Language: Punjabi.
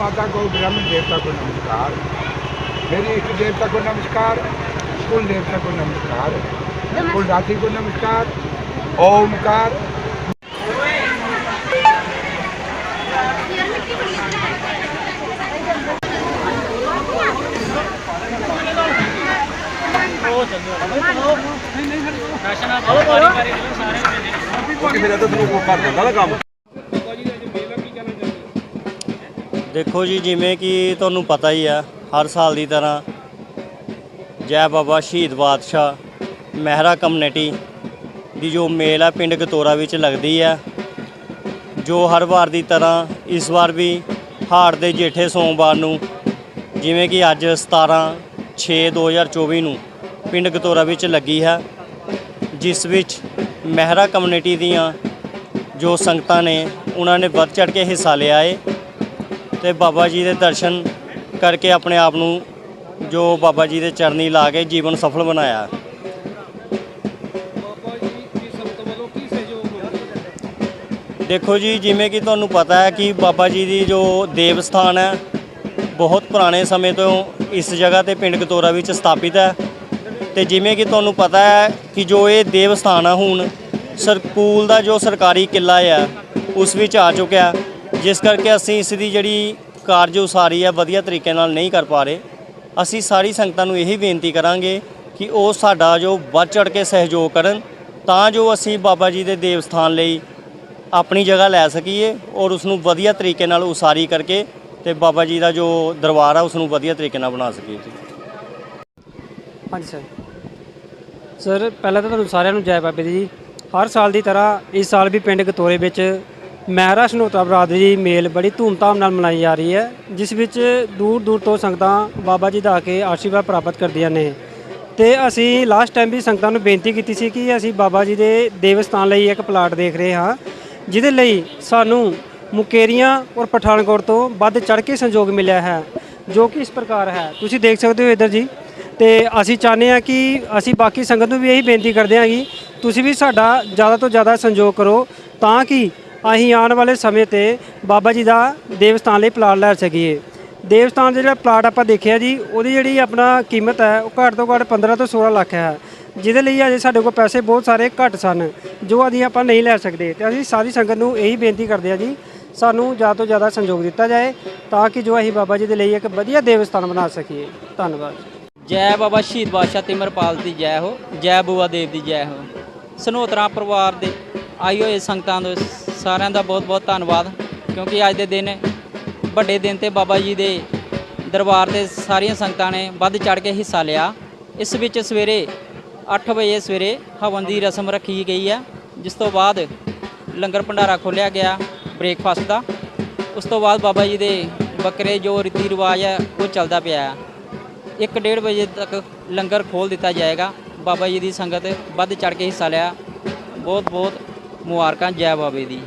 माता को ग्रामीण देवता को नमस्कार। मेरी इष्ट देवता को नमस्कार कुल देवता को नमस्कार कुल राशि को नमस्कार ओमकार। Oh, ਫਿਰ ਤਾਂ ਤੁਹਾਨੂੰ ਕਰ ਦਿੰਦਾ ਨਾ ਕੰਮ ਦੇਖੋ ਜੀ, ਜਿਵੇਂ ਕਿ ਤੁਹਾਨੂੰ ਪਤਾ ਹੀ ਆ, ਹਰ ਸਾਲ ਦੀ ਤਰ੍ਹਾਂ ਜੈ ਬਾਬਾ ਸ਼ਹੀਦ ਬਾਦਸ਼ਾਹ ਮਹਿਰਾ ਕਮਿਊਨਿਟੀ ਦੀ ਜੋ ਮੇਲ ਆ, ਪਿੰਡ ਗਤੋਰਾ ਵਿੱਚ ਲੱਗਦੀ ਆ, ਜੋ ਹਰ ਵਾਰ ਦੀ ਤਰ੍ਹਾਂ ਇਸ ਵਾਰ ਵੀ ਹਾੜ ਦੇ ਜੇਠੇ ਸੋਮਵਾਰ ਨੂੰ, ਜਿਵੇਂ ਕਿ ਅੱਜ 17 6 2024 ਨੂੰ ਪਿੰਡ ਗਤੋਰਾ ਵਿੱਚ ਲੱਗੀ ਹੈ ਜਿਸ ਵਿੱਚ ਮਹਿਰਾ ਕਮਿਊਨਿਟੀ ਦੀਆਂ ਜੋ ਸੰਗਤਾਂ ਨੇ ਉਹਨਾਂ ਨੇ ਵੱਧ ਚੜ ਕੇ ਹਿੱਸਾ ਲਿਆ ਏ ਤੇ ਬਾਬਾ ਜੀ ਦੇ ਦਰਸ਼ਨ ਕਰਕੇ ਆਪਣੇ ਆਪ ਨੂੰ ਜੋ ਬਾਬਾ ਜੀ ਦੇ ਚਰਨੀ ਲਾ ਕੇ ਜੀਵਨ ਸਫਲ ਬਣਾਇਆ। ਦੇਖੋ ਜੀ ਜਿਵੇਂ ਕਿ ਤੁਹਾਨੂੰ ਪਤਾ ਹੈ ਕਿ ਬਾਬਾ ਜੀ ਦੀ ਜੋ ਦੇਵ ਸਥਾਨ ਹੈ ਬਹੁਤ ਪੁਰਾਣੇ ਸਮੇਂ ਤੋਂ ਇਸ ਜਗ੍ਹਾ ਤੇ ਪਿੰਡ ਕਤੋਰਾ ਵਿੱਚ ਸਥਾਪਿਤ ਹੈ। ਤੇ ਜਿਵੇਂ ਕਿ ਤੁਹਾਨੂੰ ਪਤਾ ਹੈ ਕਿ ਜੋ ਇਹ ਦੇਵ ਸਥਾਨ ਹੈ ਹੁਣ ਸਰਕੂਲ ਦਾ ਜੋ ਸਰਕਾਰੀ ਕਿਲਾ ਆ, ਉਸ ਵਿੱਚ ਆ ਚੁੱਕਿਆ। ਜਿਸ ਕਰਕੇ ਅਸੀਂ ਇਸ ਦੀ ਜਿਹੜੀ ਕਾਰਜ ਉਸਾਰੀ ਹੈ ਵਧੀਆ ਤਰੀਕੇ ਨਾਲ ਨਹੀਂ ਕਰ ਪਾ ਰਹੇ। ਅਸੀਂ ਸਾਰੀ ਸੰਗਤਾਂ ਨੂੰ ਇਹੀ ਬੇਨਤੀ ਕਰਾਂਗੇ ਕਿ ਉਹ ਸਾਡਾ ਜੋ ਵੱਧ ਚੜ ਕੇ ਸਹਿਯੋਗ ਕਰਨ, ਤਾਂ ਜੋ ਅਸੀਂ ਬਾਬਾ ਜੀ ਦੇ ਦੇਵ ਸਥਾਨ ਲਈ ਆਪਣੀ ਜਗ੍ਹਾ ਲੈ ਸਕੀਏ ਔਰ ਉਸ ਨੂੰ ਵਧੀਆ ਤਰੀਕੇ ਨਾਲ ਉਸਾਰੀ ਕਰਕੇ ਤੇ ਬਾਬਾ ਜੀ ਦਾ ਜੋ ਦਰਬਾਰ ਆ ਉਸ ਨੂੰ ਵਧੀਆ ਤਰੀਕੇ ਨਾਲ ਬਣਾ ਸਕੀਏ। ਜੀ ਹਾਂਜੀ, ਸਰ। ਸਰ, ਪਹਿਲਾਂ ਤਾਂ ਤੁਹਾਨੂੰ ਸਾਰਿਆਂ ਨੂੰ ਜੈ ਬਾਬੇ ਦੀ ਜੀ। ਹਰ ਸਾਲ ਦੀ ਤਰ੍ਹਾਂ ਇਸ ਸਾਲ ਵੀ ਪਿੰਡ ਗਤੋਰੇ ਵਿੱਚ ਮਹਿਰਾ ਸ਼ਨੋਤਾ ਬਰਾਦਰੀ ਦੀ ਮੇਲ ਬੜੀ ਧੂਮਧਾਮ ਨਾਲ ਮਨਾਈ ਜਾ ਰਹੀ ਹੈ, ਜਿਸ ਵਿੱਚ ਦੂਰ ਦੂਰ ਤੋਂ ਸੰਗਤਾਂ ਬਾਬਾ ਜੀ ਦਾ ਆ ਕੇ ਆਸ਼ੀਰਵਾਦ ਪ੍ਰਾਪਤ ਕਰਦੀਆਂ ਨੇ। ਤੇ ਅਸੀਂ ਲਾਸਟ ਟਾਈਮ ਵੀ ਸੰਗਤਾਂ ਨੂੰ ਬੇਨਤੀ ਕੀਤੀ ਸੀ ਕਿ ਅਸੀਂ ਬਾਬਾ ਜੀ ਦੇ ਦੇਵ ਸਥਾਨ ਲਈ ਇੱਕ ਪਲਾਟ ਦੇਖ ਰਹੇ ਹਾਂ, ਜਿਹਦੇ ਲਈ ਸਾਨੂੰ ਮੁਕੇਰੀਆਂ ਔਰ ਪਠਾਨਕੋਟ ਤੋਂ ਵੱਧ ਚੜ੍ਹ ਕੇ ਸੰਯੋਗ ਮਿਲਿਆ ਹੈ, ਜੋ ਕਿ ਇਸ ਪ੍ਰਕਾਰ ਹੈ। ਤੁਸੀਂ ਦੇਖ ਸਕਦੇ ਹੋ ਇੱਧਰ ਜੀ। ਤੇ ਅਸੀਂ ਚਾਹੁੰਦੇ ਹਾਂ ਕਿ ਅਸੀਂ ਬਾਕੀ ਸੰਗਤ ਨੂੰ ਵੀ ਇਹੀ ਬੇਨਤੀ ਕਰਦੇ ਹਾਂ ਕਿ ਤੁਸੀਂ ਵੀ ਸਾਡਾ ਜ਼ਿਆਦਾ ਤੋਂ ਜ਼ਿਆਦਾ ਸੰਯੋਗ ਕਰੋ ਤਾਂ ਕਿ ਅਸੀਂ ਆਉਣ ਵਾਲੇ ਸਮੇਂ ਤੇ ਬਾਬਾ ਜੀ ਦਾ ਦੇਵ ਸਥਾਨ ਲਈ ਪਲਾਟ ਲੈ ਸਕੀਏ। ਦੇਵਸਥਾਨ ਦਾ ਜਿਹੜਾ ਪਲਾਟ ਆਪਾਂ ਦੇਖਿਆ ਜੀ, ਉਹਦੀ ਜਿਹੜੀ ਆਪਣਾ ਕੀਮਤ ਹੈ, ਉਹ ਘੱਟ ਤੋਂ ਘੱਟ 15 ਤੋਂ 16 ਲੱਖ ਹੈ। ਜਿਹਦੇ ਲਈ ਅਜੇ ਸਾਡੇ ਕੋਲ ਪੈਸੇ ਬਹੁਤ ਸਾਰੇ ਘੱਟ ਸਨ, ਜੋ ਅਸੀਂ ਆਪਾਂ ਨਹੀਂ ਲੈ ਸਕਦੇ। ਤੇ ਅਸੀਂ ਸਾਰੀ ਸੰਗਤ ਨੂੰ ਇਹੀ ਬੇਨਤੀ ਕਰਦੇ ਹਾਂ ਜੀ, ਸਾਨੂੰ ਜ਼ਿਆਦਾ ਤੋਂ ਜ਼ਿਆਦਾ ਸੰਯੋਗ ਦਿੱਤਾ ਜਾਏ, ਤਾਂ ਕਿ ਜੋ ਅਸੀਂ ਬਾਬਾ ਜੀ ਦੇ ਲਈ ਇੱਕ ਵਧੀਆ ਦੇਵਸਥਾਨ ਬਣਾ ਸਕੀਏ। ਧੰਨਵਾਦ। ਜੈ ਬਾਬਾ ਸ਼ਹੀਦ ਬਾਦਸ਼ਾਹ ਤਿਮਰਪਾਲ ਦੀ ਜੈ ਹੋ, ਜੈ ਬੂਆ ਦੇਵ ਦੀ ਜੈ ਹੋ। ਸਨੋਤਰਾ ਪਰਿਵਾਰ ਦੇ ਆਈ ਹੋਏ ਸੰਗਤਾਂ ਦੇ ਸਾਰਿਆਂ ਦਾ ਬਹੁਤ ਬਹੁਤ ਧੰਨਵਾਦ, ਕਿਉਂਕਿ ਅੱਜ ਦੇ ਦਿਨ ਵੱਡੇ ਦਿਨ ਤੇ ਬਾਬਾ ਜੀ ਦੇ ਦਰਬਾਰ ਤੇ ਸਾਰੀਆਂ ਸੰਗਤਾਂ ਨੇ ਵੱਧ ਚੜ ਕੇ ਹਿੱਸਾ ਲਿਆ। ਇਸ ਵਿੱਚ ਸਵੇਰੇ 8 ਵਜੇ ਸਵੇਰੇ ਹਵਨ ਦੀ ਰਸਮ ਰੱਖੀ ਗਈ ਹੈ, ਜਿਸ ਤੋਂ ਬਾਅਦ ਲੰਗਰ ਭੰਡਾਰਾ ਖੋਲ੍ਹਿਆ ਗਿਆ ਬ੍ਰੇਕਫਾਸਟ ਦਾ। ਉਸ ਤੋਂ ਬਾਅਦ ਬਾਬਾ ਜੀ ਦੇ ਬੱਕਰੇ ਜੋ ਰੀਤੀ ਰਿਵਾਜ ਹੈ, ਉਹ ਚੱਲਦਾ ਪਿਆ ਹੈ। ਇੱਕ ਡੇਢ ਵਜੇ ਤੱਕ ਲੰਗਰ ਖੋਲ ਦਿੱਤਾ ਜਾਏਗਾ। ਬਾਬਾ ਜੀ ਦੀ ਸੰਗਤ ਵੱਧ ਚੜ ਕੇ ਹਿੱਸਾ ਲਿਆ। ਬਹੁਤ ਬਹੁਤ ਮੁਬਾਰਕਾਂ ਜੈ ਬਾਬੇ ਦੀ।